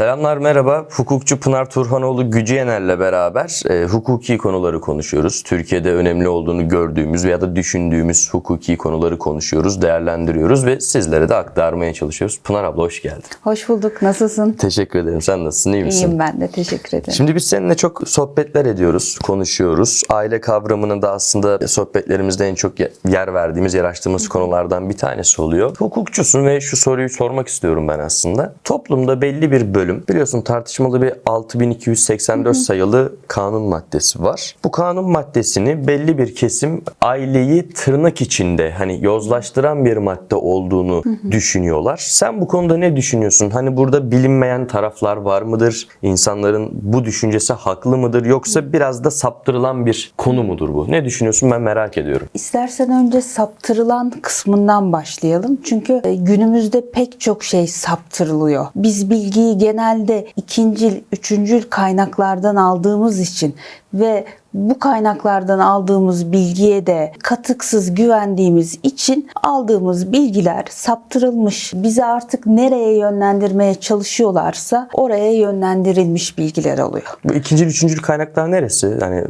Selamlar merhaba. Hukukçu Pınar Turhanoğlu Güceyener'le beraber e, hukuki konuları konuşuyoruz. Türkiye'de önemli olduğunu gördüğümüz veya da düşündüğümüz hukuki konuları konuşuyoruz, değerlendiriyoruz ve sizlere de aktarmaya çalışıyoruz. Pınar abla hoş geldin. Hoş bulduk. Nasılsın? Teşekkür ederim. Sen nasılsın? İyi misin? İyiyim ben de. Teşekkür ederim. Şimdi biz seninle çok sohbetler ediyoruz, konuşuyoruz. Aile kavramının da aslında sohbetlerimizde en çok yer verdiğimiz, yer açtığımız konulardan bir tanesi oluyor. Hukukçusun ve şu soruyu sormak istiyorum ben aslında. Toplumda belli bir bölüm, biliyorsun tartışmalı bir 6284 sayılı kanun maddesi var. Bu kanun maddesini belli bir kesim aileyi tırnak içinde hani yozlaştıran bir madde olduğunu düşünüyorlar. Sen bu konuda ne düşünüyorsun? Hani burada bilinmeyen taraflar var mıdır? İnsanların bu düşüncesi haklı mıdır? Yoksa biraz da saptırılan bir konu mudur bu? Ne düşünüyorsun? Ben merak ediyorum. İstersen önce saptırılan kısmından başlayalım. Çünkü e, günümüzde pek çok şey saptırılıyor. Biz bilgiyi genelde ikincil, üçüncül kaynaklardan aldığımız için ve bu kaynaklardan aldığımız bilgiye de katıksız güvendiğimiz için aldığımız bilgiler saptırılmış. Bizi artık nereye yönlendirmeye çalışıyorlarsa oraya yönlendirilmiş bilgiler oluyor. Bu ikinci, üçüncü kaynaklar neresi? Hani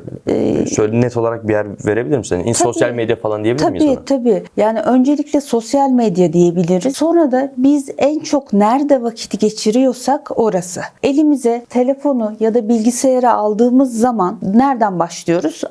söyle net olarak bir yer verebilir misin? İn- Sosyal medya falan diyebilir miyiz Tabii ona? tabii. Yani öncelikle sosyal medya diyebiliriz. Sonra da biz en çok nerede vakit geçiriyorsak orası. Elimize telefonu ya da bilgisayarı aldığımız zaman nereden başlıyoruz?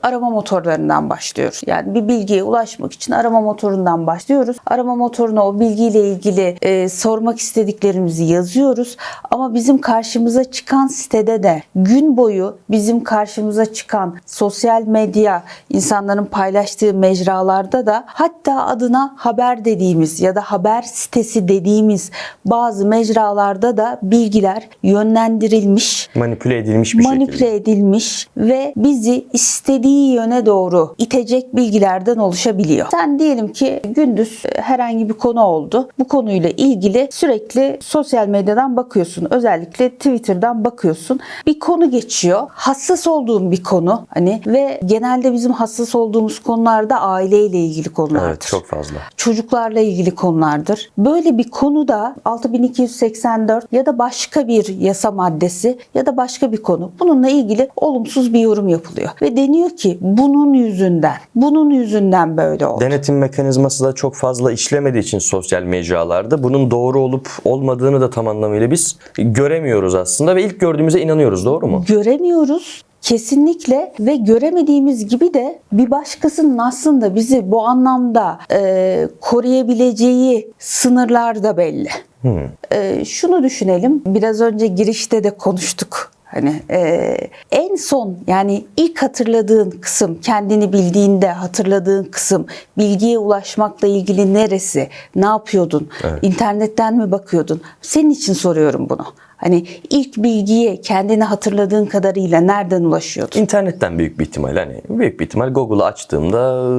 Arama motorlarından başlıyoruz. Yani bir bilgiye ulaşmak için arama motorundan başlıyoruz. Arama motoruna o bilgiyle ilgili e, sormak istediklerimizi yazıyoruz. Ama bizim karşımıza çıkan sitede de gün boyu bizim karşımıza çıkan sosyal medya insanların paylaştığı mecralarda da hatta adına haber dediğimiz ya da haber sitesi dediğimiz bazı mecralarda da bilgiler yönlendirilmiş Manipüle edilmiş bir manipüle şekilde. edilmiş ve bizi istediği yöne doğru itecek bilgilerden oluşabiliyor. Sen diyelim ki gündüz e, herhangi bir konu oldu. Bu konuyla ilgili sürekli sosyal medyadan bakıyorsun. Özellikle Twitter'dan bakıyorsun. Bir konu geçiyor. Hassas olduğun bir konu hani ve genelde bizim hassas olduğumuz konularda aileyle ilgili konulardır Evet çok fazla. çocuklarla ilgili konulardır. Böyle bir konuda 6284 ya da başka bir yasa maddesi ya da başka bir konu bununla ilgili olumsuz bir yorum yapılıyor. Ve deniyor ki bunun yüzünden, bunun yüzünden böyle oldu. Denetim mekanizması da çok fazla işlemediği için sosyal mecralarda bunun doğru olup olmadığını da tam anlamıyla biz göremiyoruz aslında ve ilk gördüğümüze inanıyoruz doğru mu? göremiyoruz. Kesinlikle ve göremediğimiz gibi de bir başkasının aslında bizi bu anlamda e, koruyabileceği sınırlar da belli. E, şunu düşünelim. Biraz önce girişte de konuştuk. Hani e, en son yani ilk hatırladığın kısım, kendini bildiğinde hatırladığın kısım, bilgiye ulaşmakla ilgili neresi, ne yapıyordun, internetten mi bakıyordun? Senin için soruyorum bunu. Hani ilk bilgiye kendini hatırladığın kadarıyla nereden ulaşıyordun? İnternetten büyük bir ihtimal hani büyük bir ihtimal Google'ı açtığımda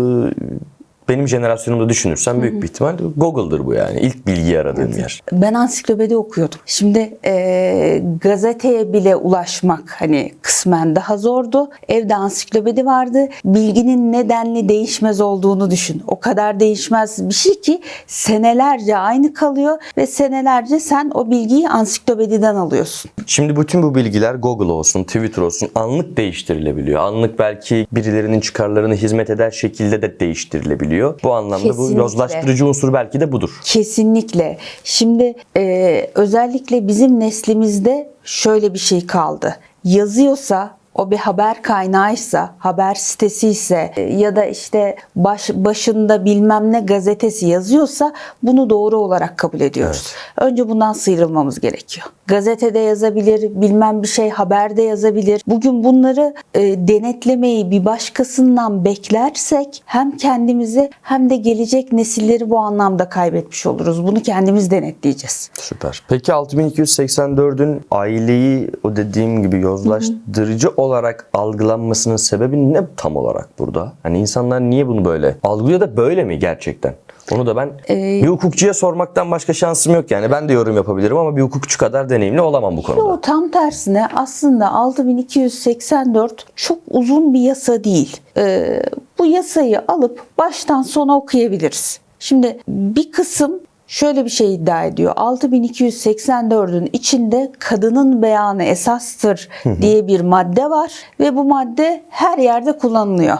benim jenerasyonumda düşünürsem büyük bir ihtimal Google'dır bu yani. İlk bilgiyi aradığım yer. Ben ansiklopedi okuyordum. Şimdi e, gazeteye bile ulaşmak hani kısmen daha zordu. Evde ansiklopedi vardı. Bilginin nedenli değişmez olduğunu düşün. O kadar değişmez bir şey ki senelerce aynı kalıyor ve senelerce sen o bilgiyi ansiklopediden alıyorsun. Şimdi bütün bu bilgiler Google olsun, Twitter olsun anlık değiştirilebiliyor. Anlık belki birilerinin çıkarlarına hizmet eder şekilde de değiştirilebiliyor. Bu anlamda bu Kesinlikle. yozlaştırıcı unsur belki de budur. Kesinlikle. Şimdi e, özellikle bizim neslimizde şöyle bir şey kaldı. Yazıyorsa o bir haber kaynağıysa, haber sitesi ise e, ya da işte baş, başında bilmem ne gazetesi yazıyorsa bunu doğru olarak kabul ediyoruz. Önce bundan sıyrılmamız gerekiyor. Gazetede yazabilir, bilmem bir şey haberde yazabilir. Bugün bunları e, denetlemeyi bir başkasından beklersek hem kendimizi hem de gelecek nesilleri bu anlamda kaybetmiş oluruz. Bunu kendimiz denetleyeceğiz. Süper. Peki 6284'ün aileyi o dediğim gibi yozlaştırıcı olarak algılanmasının sebebi ne tam olarak burada? Hani insanlar niye bunu böyle algılıyor da böyle mi gerçekten? Onu da ben bir hukukçuya sormaktan başka şansım yok yani. Ben de yorum yapabilirim ama bir hukukçu kadar deneyimli olamam bu konuda. Yo, tam tersine aslında 6284 çok uzun bir yasa değil. Ee, bu yasayı alıp baştan sona okuyabiliriz. Şimdi bir kısım şöyle bir şey iddia ediyor. 6284'ün içinde kadının beyanı esastır diye bir madde var ve bu madde her yerde kullanılıyor.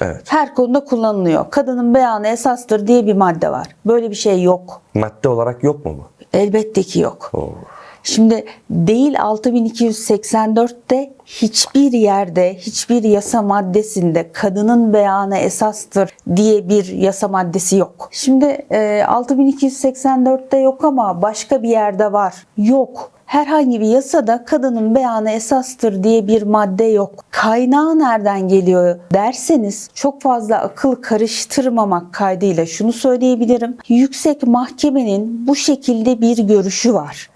Evet. Her konuda kullanılıyor. Kadının beyanı esastır diye bir madde var. Böyle bir şey yok. Madde olarak yok mu bu? Elbette ki yok. Oo. Şimdi değil 6284'te hiçbir yerde, hiçbir yasa maddesinde kadının beyanı esastır diye bir yasa maddesi yok. Şimdi e, 6284'te yok ama başka bir yerde var. Yok. Herhangi bir yasada kadının beyanı esastır diye bir madde yok. Kaynağı nereden geliyor derseniz çok fazla akıl karıştırmamak kaydıyla şunu söyleyebilirim. Yüksek mahkemenin bu şekilde bir görüşü var.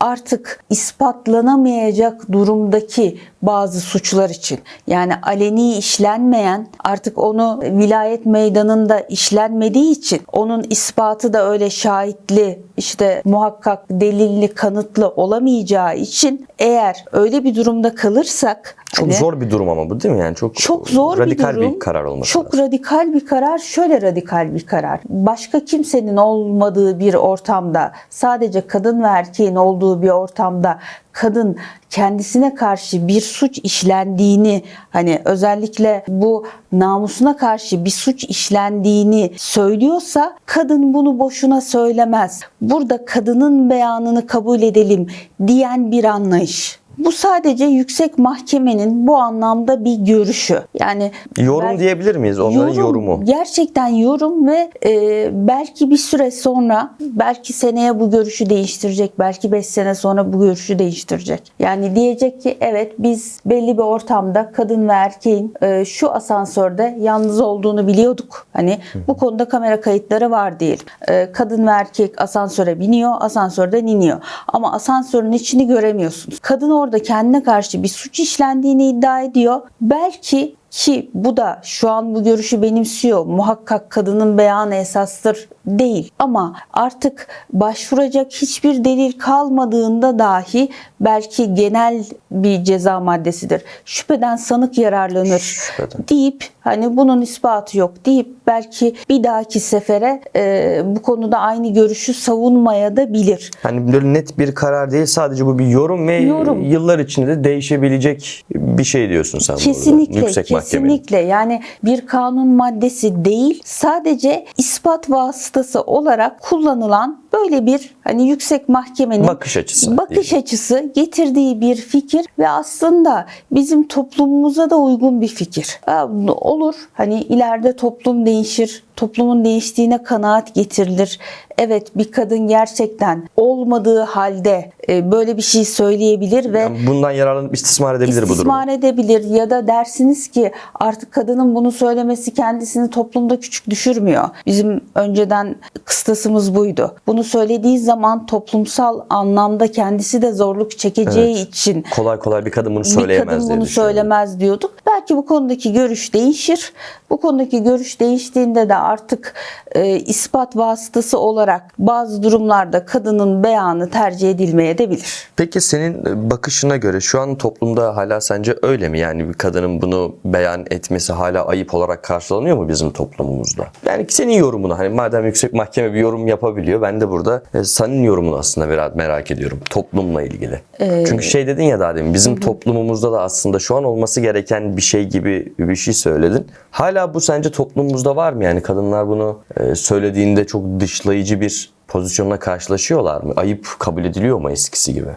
Artık ispatlanamayacak durumdaki bazı suçlar için yani aleni işlenmeyen artık onu vilayet meydanında işlenmediği için onun ispatı da öyle şahitli işte muhakkak delilli kanıtlı olamayacağı için eğer öyle bir durumda kalırsak Çok hani- zor bir durum ama bu değil mi? Yani çok, çok zor radikal bir durum. karar olması Çok lazım. radikal bir karar. Şöyle radikal bir karar. Başka kimsenin olmadığı bir ortamda, sadece kadın ve erkeğin olduğu bir ortamda kadın kendisine karşı bir suç işlendiğini hani özellikle bu namusuna karşı bir suç işlendiğini söylüyorsa kadın bunu boşuna söylemez. Burada kadının beyanını kabul edelim diyen bir anlayış. Bu sadece yüksek mahkemenin bu anlamda bir görüşü. Yani Yorum bel- diyebilir miyiz? Onların yorumu. Gerçekten yorum ve e, belki bir süre sonra, belki seneye bu görüşü değiştirecek, belki 5 sene sonra bu görüşü değiştirecek. Yani diyecek ki evet biz belli bir ortamda kadın ve erkeğin e, şu asansörde yalnız olduğunu biliyorduk. Hani bu konuda kamera kayıtları var diyelim. E, kadın ve erkek asansöre biniyor, asansörden iniyor. Ama asansörün içini göremiyorsunuz. Kadın orada kendine karşı bir suç işlendiğini iddia ediyor. Belki ki bu da şu an bu görüşü benimsiyor. Muhakkak kadının beyanı esastır değil. Ama artık başvuracak hiçbir delil kalmadığında dahi belki genel bir ceza maddesidir. Şüpheden sanık yararlanır Şüpheden. deyip hani bunun ispatı yok deyip belki bir dahaki sefere e, bu konuda aynı görüşü savunmaya da bilir. Hani böyle net bir karar değil sadece bu bir yorum ve Yorum. yıllar içinde de değişebilecek bir şey diyorsun sen. Kesinlikle, Yüksek mahkemenin. kesinlikle. Yani bir kanun maddesi değil, sadece ispat vasıtası olarak kullanılan böyle bir hani yüksek mahkemenin Bakış açısı bakış açısı getirdiği bir fikir ve aslında bizim toplumumuza da uygun bir fikir. Olur hani ileride toplum değişir, toplumun değiştiğine kanaat getirilir. Evet bir kadın gerçekten olmadığı halde e, böyle bir şey söyleyebilir ve Yani bundan yararlanıp istismar edebilir bu durumu. İstismar edebilir ya da dersiniz ki artık kadının bunu söylemesi kendisini toplumda küçük düşürmüyor. Bizim önceden kıstasımız buydu. Bunu söylediği zaman toplumsal anlamda kendisi de zorluk çekeceği Evet. için Kolay kolay bir kadın bunu bir söyleyemez kadın diye bunu söylemez diyorduk. Belki bu konudaki görüş değişir. Bu konudaki görüş değiştiğinde de artık e, ispat vasıtası olarak bazı durumlarda kadının beyanı tercih edilmeye de bilir. Peki senin bakışına göre şu an toplumda hala sence öyle mi? Yani bir kadının bunu beyan etmesi hala ayıp olarak karşılanıyor mu bizim toplumumuzda? Yani senin yorumunu hani madem yüksek mahkeme bir yorum yapabiliyor ben de burada e, senin yorumunu aslında biraz merak ediyorum toplumla ilgili. Ee, Çünkü şey dedin ya daha demin bizim toplumumuzda da aslında şu an olması gereken bir şey gibi bir şey söyledin. Hala bu sence toplumumuzda var mı? Yani kadınlar bunu e, söylediğinde çok dışlayıcı bir pozisyonla karşılaşıyorlar mı? Ayıp kabul ediliyor mu eskisi gibi?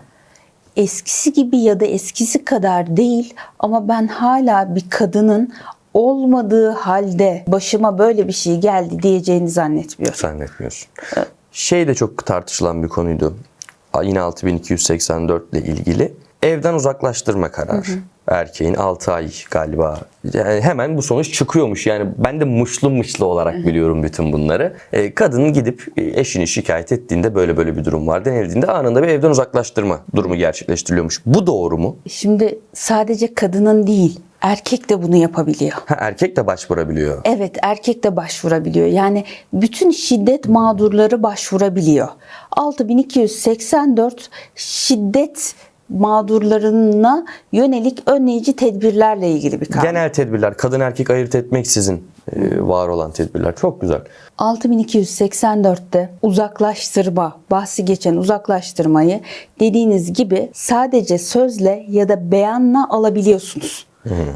eskisi gibi ya da eskisi kadar değil ama ben hala bir kadının olmadığı halde başıma böyle bir şey geldi diyeceğini zannetmiyorum. Zannetmiyorsun. Şey de çok tartışılan bir konuydu. Yine 6284 ile ilgili. Evden uzaklaştırma kararı. Erkeğin 6 ay galiba. Yani hemen bu sonuç çıkıyormuş. Yani ben de mışlı mışlı olarak biliyorum bütün bunları. E, kadın gidip e, eşini şikayet ettiğinde böyle böyle bir durum var denildiğinde anında bir evden uzaklaştırma durumu gerçekleştiriliyormuş. Bu doğru mu? Şimdi sadece kadının değil erkek de bunu yapabiliyor. Ha, erkek de başvurabiliyor. Evet erkek de başvurabiliyor. Yani bütün şiddet mağdurları başvurabiliyor. 6284 şiddet mağdurlarına yönelik önleyici tedbirlerle ilgili bir kanun. Genel tedbirler kadın erkek ayırt etmeksizin e, var olan tedbirler. Çok güzel. 6284'te uzaklaştırma, bahsi geçen uzaklaştırmayı dediğiniz gibi sadece sözle ya da beyanla alabiliyorsunuz.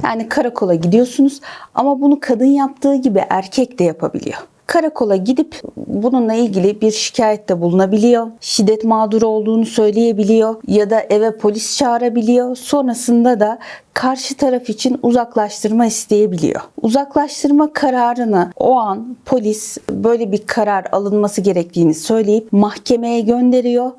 Yani karakola gidiyorsunuz ama bunu kadın yaptığı gibi erkek de yapabiliyor. Karakola gidip bununla ilgili bir şikayette bulunabiliyor. Şiddet mağduru olduğunu söyleyebiliyor ya da eve polis çağırabiliyor. Sonrasında da karşı taraf için uzaklaştırma isteyebiliyor. Uzaklaştırma kararını o an polis böyle bir karar alınması gerektiğini söyleyip mahkemeye gönderiyor.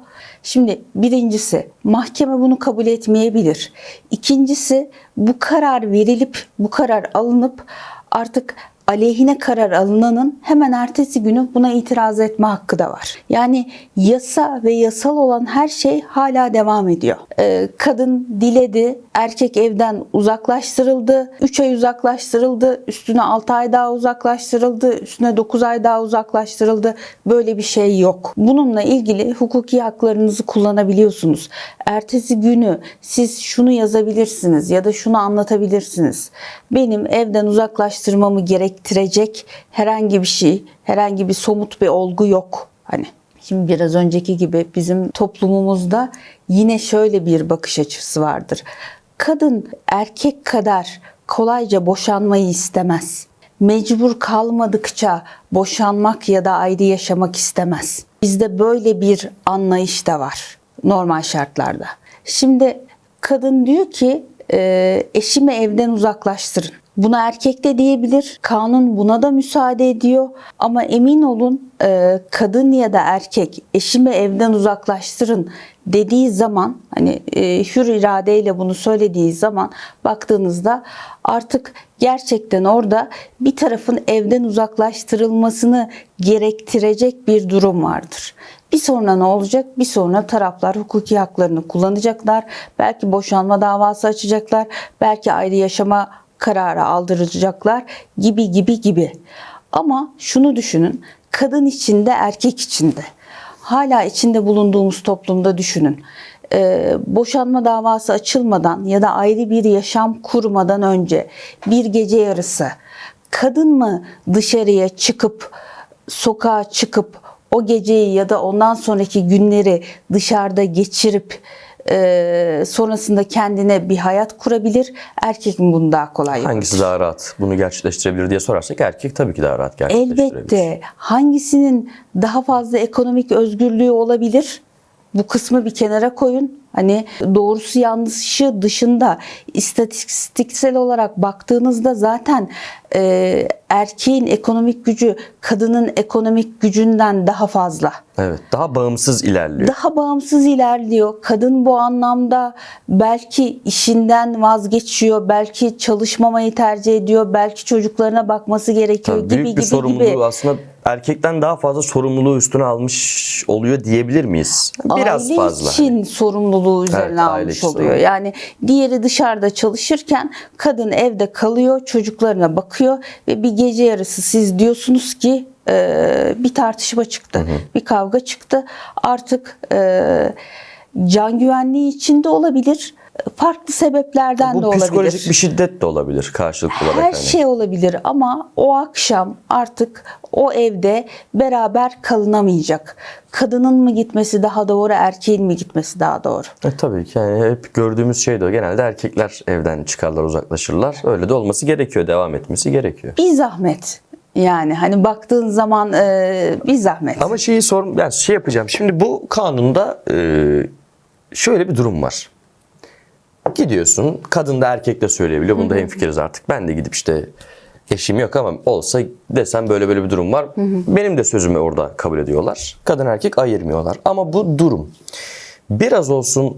Şimdi birincisi mahkeme bunu kabul etmeyebilir. İkincisi bu karar verilip bu karar alınıp artık aleyhine karar alınanın hemen ertesi günü buna itiraz etme hakkı da var. Yani yasa ve yasal olan her şey hala devam ediyor. Ee, kadın diledi, erkek evden uzaklaştırıldı, 3 ay uzaklaştırıldı, üstüne 6 ay daha uzaklaştırıldı, üstüne 9 ay daha uzaklaştırıldı. Böyle bir şey yok. Bununla ilgili hukuki haklarınızı kullanabiliyorsunuz. Ertesi günü siz şunu yazabilirsiniz ya da şunu anlatabilirsiniz. Benim evden uzaklaştırmamı gerektirecek herhangi bir şey, herhangi bir somut bir olgu yok. Hani Şimdi biraz önceki gibi bizim toplumumuzda yine şöyle bir bakış açısı vardır. Kadın erkek kadar kolayca boşanmayı istemez. Mecbur kalmadıkça boşanmak ya da ayrı yaşamak istemez. Bizde böyle bir anlayış da var normal şartlarda. Şimdi kadın diyor ki e, eşimi evden uzaklaştırın. Buna erkek de diyebilir. Kanun buna da müsaade ediyor. Ama emin olun e, kadın ya da erkek eşimi evden uzaklaştırın dediği zaman hani e, hür iradeyle bunu söylediği zaman baktığınızda artık gerçekten orada bir tarafın evden uzaklaştırılmasını gerektirecek bir durum vardır. Bir sonra ne olacak? Bir sonra taraflar hukuki haklarını kullanacaklar. Belki boşanma davası açacaklar. Belki ayrı yaşama kararı aldıracaklar gibi gibi gibi. Ama şunu düşünün. Kadın içinde, erkek içinde. Hala içinde bulunduğumuz toplumda düşünün. Ee, boşanma davası açılmadan ya da ayrı bir yaşam kurmadan önce bir gece yarısı kadın mı dışarıya çıkıp sokağa çıkıp o geceyi ya da ondan sonraki günleri dışarıda geçirip e, sonrasında kendine bir hayat kurabilir. Erkek mi bunu daha kolay yapabilir? Hangisi daha rahat bunu gerçekleştirebilir diye sorarsak erkek tabii ki daha rahat gerçekleştirebilir. Elbette hangisinin daha fazla ekonomik özgürlüğü olabilir? Bu kısmı bir kenara koyun. Hani doğrusu yanlışı dışında istatistiksel olarak baktığınızda zaten e, erkeğin ekonomik gücü kadının ekonomik gücünden daha fazla. Evet, daha bağımsız ilerliyor. Daha bağımsız ilerliyor. Kadın bu anlamda belki işinden vazgeçiyor, belki çalışmamayı tercih ediyor, belki çocuklarına bakması gerekiyor Tabii gibi büyük bir gibi sorumluluğu gibi. aslında erkekten daha fazla sorumluluğu üstüne almış oluyor diyebilir miyiz? Biraz aile fazla. için sorumluluğu üzerine Evet, almış oluyor. sorumlu. Yani diğeri dışarıda çalışırken kadın evde kalıyor, çocuklarına bakıyor ve bir gece yarısı siz diyorsunuz ki e, bir tartışma çıktı, bir kavga çıktı. Artık e, can güvenliği içinde olabilir. Farklı sebeplerden de Bu olabilir. psikolojik bir şiddet de olabilir karşılıklı olarak. Her hani. şey olabilir ama o akşam artık o evde beraber kalınamayacak. Kadının mı gitmesi daha doğru, erkeğin mi gitmesi daha doğru? E, tabii ki yani hep gördüğümüz şey de o. Genelde erkekler evden çıkarlar, uzaklaşırlar. Öyle de olması gerekiyor, devam etmesi gerekiyor. Bir zahmet. Yani hani baktığın zaman e, bir zahmet. Ama şeyi sor, yani şey yapacağım. Şimdi bu kanunda e, şöyle bir durum var. Gidiyorsun, kadın da erkek de söyleyebiliyor. Bunda hemfikiriz artık. Ben de gidip işte eşim yok ama olsa desem böyle böyle bir durum var. Benim de sözümü orada kabul ediyorlar. Kadın erkek ayırmıyorlar. Ama bu durum biraz olsun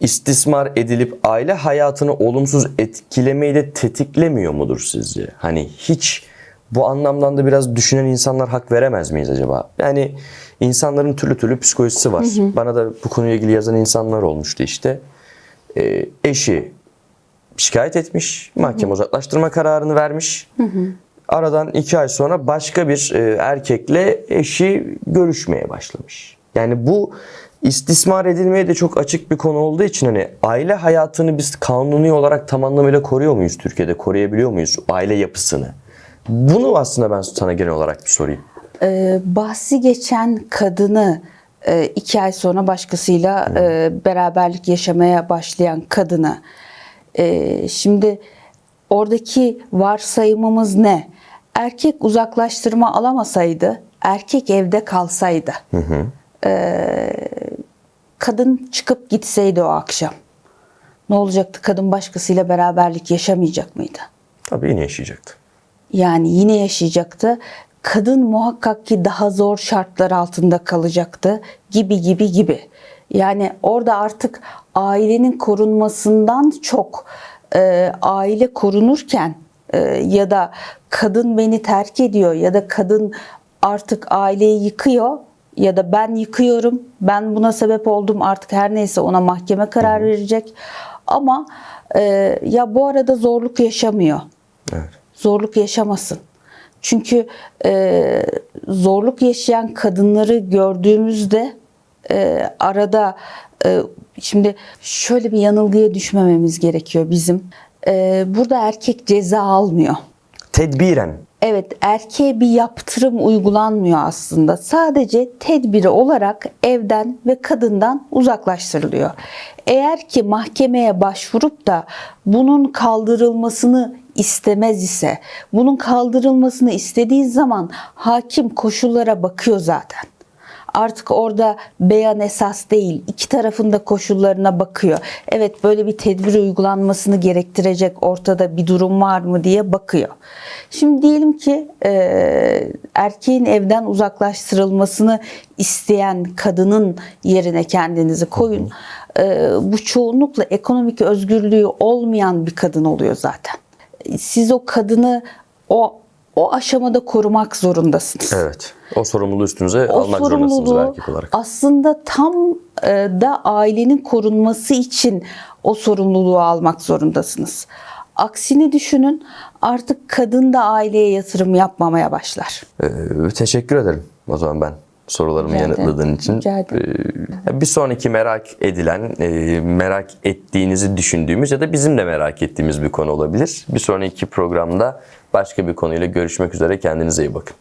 istismar edilip aile hayatını olumsuz etkilemeyi de tetiklemiyor mudur sizce? Hani hiç bu anlamdan da biraz düşünen insanlar hak veremez miyiz acaba? Yani insanların türlü türlü psikolojisi var. Bana da bu konuyla ilgili yazan insanlar olmuştu işte. Ee, eşi şikayet etmiş, mahkeme uzaklaştırma kararını vermiş. Aradan iki ay sonra başka bir e, erkekle eşi görüşmeye başlamış. Yani bu istismar edilmeye de çok açık bir konu olduğu için hani aile hayatını biz kanuni olarak tam anlamıyla koruyor muyuz Türkiye'de? Koruyabiliyor muyuz aile yapısını? Bunu aslında ben sana genel olarak bir sorayım. Ee, bahsi geçen kadını e, iki ay sonra başkasıyla e, beraberlik yaşamaya başlayan kadını e, şimdi oradaki varsayımımız ne? Erkek uzaklaştırma alamasaydı, erkek evde kalsaydı, e, kadın çıkıp gitseydi o akşam, ne olacaktı? Kadın başkasıyla beraberlik yaşamayacak mıydı? Tabii yine yaşayacaktı. Yani yine yaşayacaktı. Kadın muhakkak ki daha zor şartlar altında kalacaktı gibi gibi gibi. Yani orada artık ailenin korunmasından çok e, aile korunurken e, ya da kadın beni terk ediyor ya da kadın artık aileyi yıkıyor ya da ben yıkıyorum ben buna sebep oldum artık her neyse ona mahkeme karar verecek ama e, ya bu arada zorluk yaşamıyor Evet. zorluk yaşamasın. Çünkü e, zorluk yaşayan kadınları gördüğümüzde e, arada e, şimdi şöyle bir yanılgıya düşmememiz gerekiyor bizim. E, burada erkek ceza almıyor. Tedbiren. Evet erkeğe bir yaptırım uygulanmıyor aslında. Sadece tedbiri olarak evden ve kadından uzaklaştırılıyor. Eğer ki mahkemeye başvurup da bunun kaldırılmasını istemez ise, bunun kaldırılmasını istediği zaman hakim koşullara bakıyor zaten. Artık orada beyan esas değil, iki tarafın da koşullarına bakıyor. Evet böyle bir tedbir uygulanmasını gerektirecek ortada bir durum var mı diye bakıyor. Şimdi diyelim ki e, erkeğin evden uzaklaştırılmasını isteyen kadının yerine kendinizi koyun. E, bu çoğunlukla ekonomik özgürlüğü olmayan bir kadın oluyor zaten. Siz o kadını o o aşamada korumak zorundasınız. Evet. O sorumluluğu üstünüze O almak zorundasınız erkek olarak. aslında tam e, da ailenin korunması için o sorumluluğu almak zorundasınız. Aksini düşünün artık kadın da aileye yatırım yapmamaya başlar. Ee, teşekkür ederim o zaman ben sorularımı Rica yanıtladığın için. Rica ederim. Ee, bir sonraki merak edilen, e, merak ettiğinizi düşündüğümüz ya da bizim de merak ettiğimiz bir konu olabilir. Bir sonraki programda başka bir konuyla görüşmek üzere. Kendinize iyi bakın.